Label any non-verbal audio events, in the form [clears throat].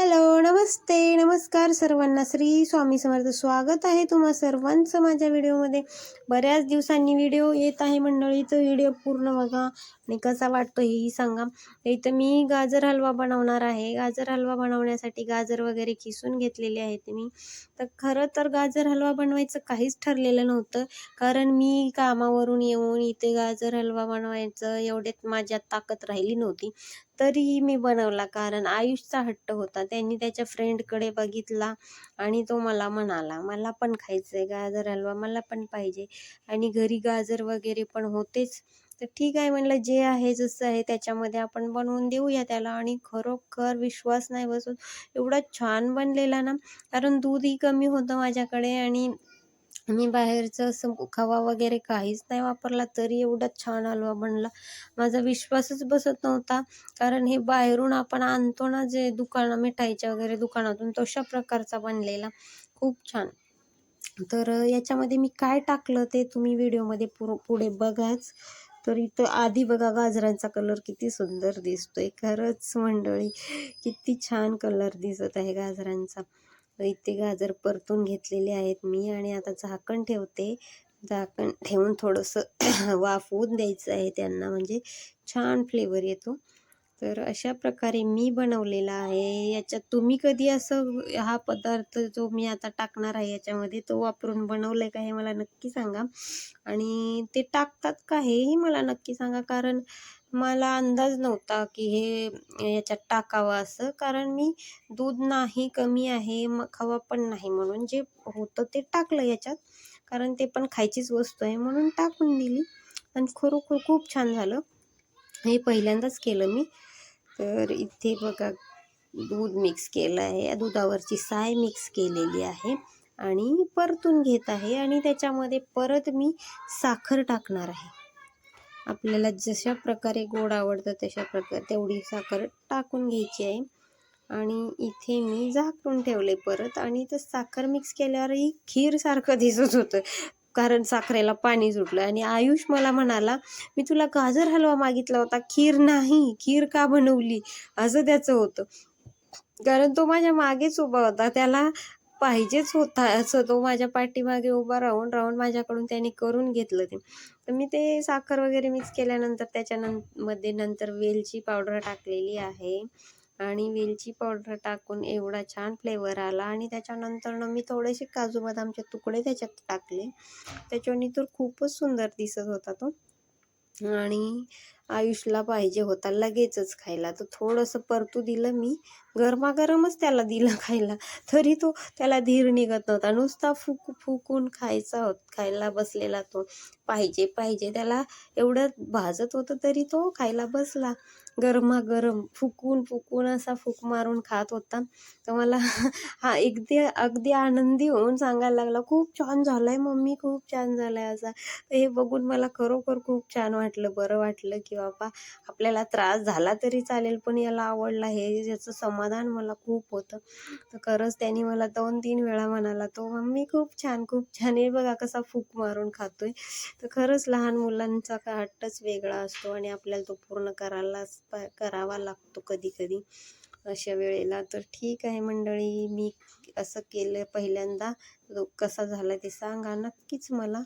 Hello नमस्ते नमस्कार सर्वांना. श्री स्वामी समर्थ स्वागत आहे तुम्हा सर्वांचं माझ्या व्हिडिओमध्ये. बऱ्याच दिवसांनी व्हिडिओ येत आहे मंडळीचं व्हिडिओ पूर्ण बघा आणि कसा वाटतो हेही सांगा. इथं मी गाजर हलवा बनवणार आहे. गाजर हलवा बनवण्यासाठी गाजर वगैरे किसून घेतलेले आहेत मी. तर खरं तर गाजर हलवा बनवायचं काहीच ठरलेलं नव्हतं. कारण मी कामावरून येऊन इथे गाजर हलवा बनवायचं एवढ्यात माझ्यात ताकद राहिली नव्हती. तरीही मी बनवला. कारण आयुषचा हट्ट होता. त्यांनी त्याच्या फ्रेंडकडे बघितला आणि तो मला म्हणाला मला पण खायचं आहे गाजर हलवा मला पण पाहिजे. आणि घरी गाजर वगैरे पण होतेच. तर ठीक आहे म्हणलं जे आहे जसं आहे त्याच्यामध्ये आपण बनवून देऊया त्याला. आणि खरोखर विश्वास नाही बसून एवढा छान बनलेला ना. कारण दूधही कमी होतं माझ्याकडे आणि मी बाहेरचं असं खवा वगैरे काहीच नाही वापरला तरी एवढा छान हलवा बनला. माझा विश्वासच बसत नव्हता कारण हे बाहेरून आपण आणतो ना जे दुकानं मिठाईच्या वगैरे दुकानातून तशा प्रकारचा बनलेला. खूप छान. तर याच्यामध्ये मी काय टाकलं ते तुम्ही व्हिडिओमध्ये पुर पुढे बघाच. तर इथं आधी बघा गाजरांचा कलर किती सुंदर दिसतोय. खरंच मंडळी किती छान कलर दिसत आहे गाजरांचा. इथे गाजर परतून घेतलेले आहेत मी आणि आता झाकण ठेवते. झाकण ठेवून थोडंसं [clears throat] वाफवून द्यायचं आहे त्यांना. म्हणजे छान फ्लेवर येतो. तर अशा प्रकारे मी बनवलेला आहे. याच्यात तुम्ही कधी असं हा पदार्थ जो मी आता टाकणार आहे याच्यामध्ये तो वापरून बनवलं आहे का हे मला नक्की सांगा. आणि ते टाकतात का हेही मला नक्की सांगा. कारण मला अंदाज नव्हता की हे याच्यात टाकावं असं. कारण मी दूध नाही कमी आहे मग खवा पण नाही म्हणून जे होतं ते टाकलं याच्यात. कारण ते पण खायचीच वस्तू आहे म्हणून टाकून दिली. आणि खरोखर खूप छान झालं. हे पहिल्यांदाच केलं मी. तर इथे बघा दूध मिक्स केलं आहे. या दुधावरची साय मिक्स केलेली आहे आणि परतून घेत आहे आणि त्याच्यामध्ये परत मी साखर टाकणार आहे. आपल्याला जशा प्रकारे गोड आवडतं तशा प्रकारे तेवढी साखर टाकून घ्यायची आहे. आणि इथे मी झाकून ठेवले परत आणि तर साखर मिक्स केल्यावरही खीरसारखं दिसत होतं. कारण साखरेला पाणी सुटलं. आणि आयुष मला म्हणाला मी तुला गाजर हलवा मागितला होता. खीर नाही. खीर का बनवली? असं त्याचं होतं. कारण तो माझ्या मागेच उभा होता. त्याला पाहिजेच होता. असं तो माझ्या पाठीमागे उभा राहून राहून माझ्याकडून त्याने करून घेतलं ते. तर मी ते साखर वगैरे मिक्स केल्यानंतर त्याच्यानं मध्ये नंतर वेलची पावडर टाकलेली आहे. आणि वेलची पावडर टाकून एवढा छान फ्लेवर आला. आणि त्याच्यानंतर मी थोडेसे काजू बदामचे तुकडे त्याच्यात टाकले. त्याच्याने तर खूपच सुंदर दिसत होता तो. आणि आयुषला पाहिजे होता लगेचच खायला. तर थोडंसं परतू दिलं मी. गरमागरमच त्याला दिलं [laughs] खायला. तरी तो त्याला धीर निघत नव्हता. नुसता फुक फुकून खायचा होत खायला बसलेला तो. पाहिजे पाहिजे. त्याला एवढं भाजत होतं तरी तो खायला बसला. गरमागरम फुकून फुकून असा फुक मारून खात होता. तर मला [laughs] हा अगदी अगदी आनंदी होऊन सांगायला लागला खूप छान झालं आहे मम्मी खूप छान झालं आहे असा हे बघून मला खरोखर खूप छान वाटलं बरं वाटलं की बाबा आपल्याला त्रास झाला तरी चालेल पण याला आवडला हे याचं समाधान मला खूप होतं. तर खरंच त्यांनी मला दोन तीन वेळा म्हणाला तो मम्मी खूप छान खूप छान हे बघा कसा फूक मारून खातोय. तर खरंच लहान मुलांचा का हट्टच वेगळा असतो आणि आपल्याला तो पूर्ण करायलाच करावा लागतो कधी कधी अशा वेळेला. तर ठीक आहे मंडळी मी असं केलं पहिल्यांदा. कसा झाला ते सांगा नक्कीच मला.